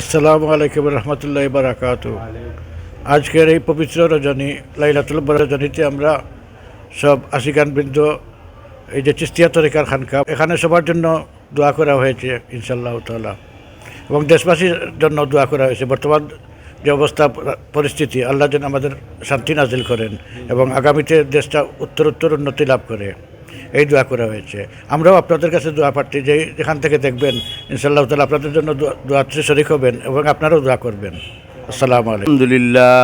আসসালামু আলাইকুম রহমতুল্লাহ বারাকাতু আজকের এই পবিত্র রজনী, লাইলাতুল রজনীতে আমরা সব আশিকানবৃন্দ, এই যে চিস্তিয়া তরিকার খানকা, এখানে সবার জন্য দোয়া করা হয়েছে ইনশাল্লাহ তাআলা। এবং দেশবাসীর জন্য দোয়া করা হয়েছে। বর্তমান যে অবস্থা, পরিস্থিতি, আল্লাহ যেন আমাদের শান্তি নাজিল করেন এবং আগামীতে দেশটা উত্তর উত্তর উন্নতি লাভ করে। এই দোয়া করা হয়েছে আমরাও আপনাদের কাছে দোয়া প্রার্থী যে যেখান থেকে দেখবেন ইনশাল্লাহ তালা আপনাদের জন্য দোয়া- দোয়াতে শরিক হবেন এবং আপনারাও দোয়া করবেন আসসালামু আলাইকুম الحمد لله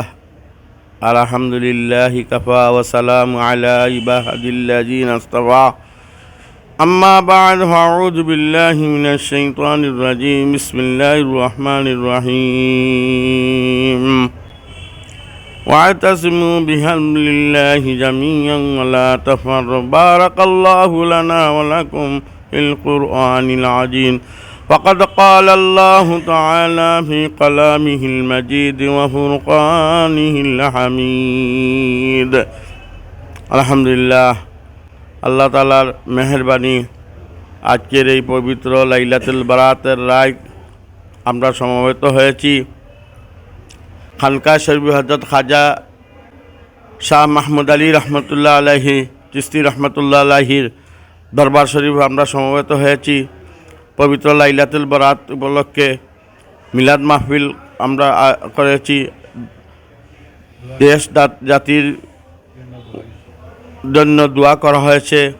الحمد لله كفى وسلام على عباد الذين اصطفى أما بعد فأعوذ بالله من الشيطان الرجيم بسم الله الرحمن الرحيم واعتصموا بحبل الله جميعا ولا تفرقوا بارك الله لنا ولكم في القرآن العظيم وقد قال الله تعالى في كلامه المجيد وفرقانه الحميد الحمد لله আল্লাহ তালার মেহরবানি আজকের এই পবিত্র লাইলাতুল বারাতের রায় আমরা সমবেত হয়েছি খানকা শরীফ হজরত খাজা শাহ মাহমুদ আলী রহমতুল্লাহ আলাহি চিস্তি রহমতুল্লাহ আলাহির দরবার শরীফ আমরা সমবেত হয়েছি। পবিত্র লাইলাতুল বরাত উপলক্ষে মিলাদ মাহফিল আমরা করেছি। দেশ জাত- জাতির জন্য দোয়া করা হয়েছে।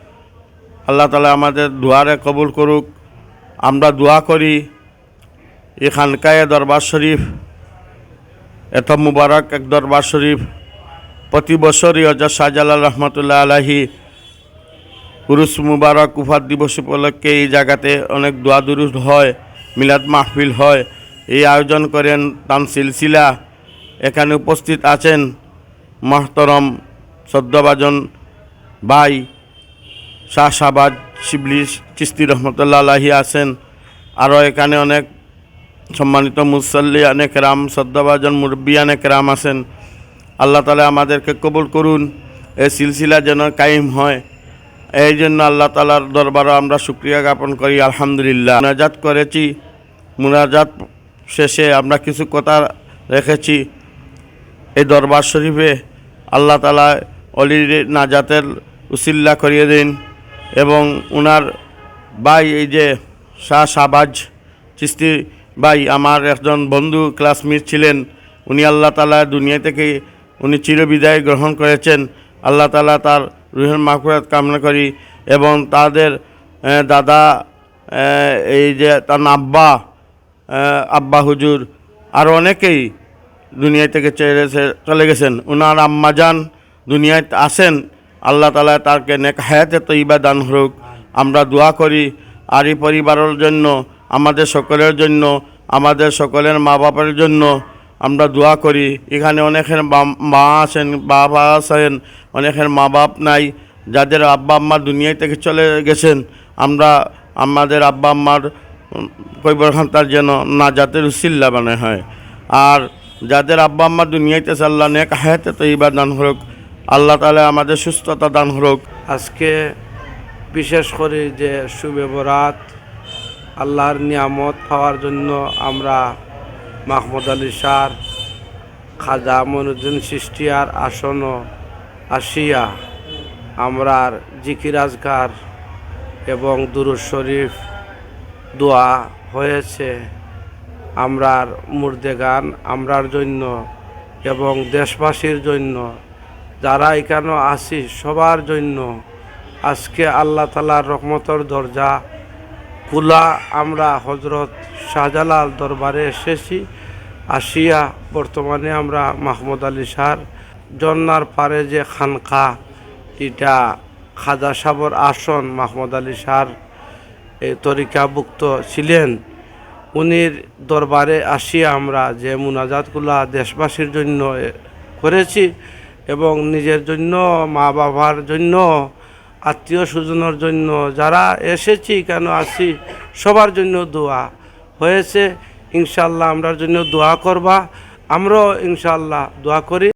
আল্লাহ তালা আমাদের দোয়ারে কবুল করুক। আমরা দোয়া করি। এই খানকায় দরবার শরীফ এত মুবারক এক দরবার শরীফ প্রতি বছরই হজরত শাহজালাল রহমতুল্লাহ আলাহি পুরুষ মুবারক উফার দিবস উপলক্ষে এই জায়গাতে অনেক দোয়া হয়, মিলাদ মাহফিল হয়। এই আয়োজন করেন তান সিলসিলা। এখানে উপস্থিত আছেন মহতরম সদ্যবাজন ভাই শাহ শাহবাজ শিবলি চিস্তি রহমতুল্লাহ আলাহি আছেন। আরও এখানে অনেক সম্মানিত মুসল্লি অনেক রাম সদ্যবাজন মুরব্বী অনেক রাম আছেন। আল্লাহ তালা আমাদেরকে কবুল করুন এই সিলসিলা যেন কায়েম হয়। এই জন্য আল্লাহ তালার দরবারও আমরা শুক্রিয়া জ্ঞাপন করি, আলহামদুলিল্লাহ। মুনাজাত করেছি, মুনাজাত শেষে আমরা কিছু কথা রেখেছি। এই দরবার শরীফে আল্লাহ তালা অলির নাজাতের উসিল্লা করিয়ে দিন এবং উনার ভাই এই যে শাহ শাহবাজ চিস্তি ভাই, আমার একজন বন্ধু ক্লাসমেট ছিলেন। উনি আল্লাহ তালা দুনিয়া থেকে উনি চিরবিদায় গ্রহণ করেছেন। আল্লাহ তালা তার রুহের মাকুরাত কামনা করি এবং তাদের দাদা এই যে তার আব্বা আব্বা হুজুর, আর অনেকেই দুনিয়া থেকে চলে গেছেন। ওনার আম্মাজান দুনিয়ায় আসেন। আল্লাহ তালা তারকে নেক হায়াতে তৈবা দান হোক আমরা দোয়া করি আর এই পরিবারের জন্য। আমাদের সকলের জন্য, আমাদের সকলের মা বাবার জন্য আমরা দোয়া করি। এখানে অনেকের মা আছেন, বাবা আছেন, অনেকের মা বাপ নাই। যাদের আব্বা আম্মা দুনিয়া থেকে চলে গেছেন, আমরা আমাদের আব্বা আম্মার কৈবরখান্তার যেন না জাতের উসিল্লা বানায় হয়। আর যাদের আব্বা আম্মা দুনিয়াতে আল্লাহ নেক হায়াতে তো এইবার দান হোক আল্লাহ তালা আমাদের সুস্থতা দান হোক আজকে বিশেষ করে যে সুবেবরাত আল্লাহর নিয়ামত পাওয়ার জন্য আমরা মাহমুদ আলী সার খাজা মনুদ্দিন সৃষ্টিয়ার আসন আসিয়া আমরার জিকির আজগার এবং দুরুদ শরীফ দোয়া হয়েছে। আমরার মুর্দে গান আমরার জন্য এবং দেশবাসীর জন্য, যারা এখানে আছি সবার জন্য। আজকে আল্লাহ তালার রহমতর দরজা খোলা, আমরা হজরত শাহজালাল দরবারে এসেছি। আসিয়া বর্তমানে আমরা মাহমুদ আলী সার জন্নার পারে যে খানকা, এটা খাজা সাবর আসন মাহমুদ আলী সার তরিকাভুক্ত ছিলেন। উনির দরবারে আসিয়া আমরা যে মুনাজাতগুলা দেশবাসীর জন্য করেছি এবং নিজের জন্য মা বাবার জন্য আত্মীয় স্বজনের জন্য যারা এসেছি কেন আসি সবার জন্য দোয়া। হয়েছে ইনশাল্লাহ আমরার জন্য দোয়া করবা। আমরাও ইনশাল্লাহ দোয়া করি।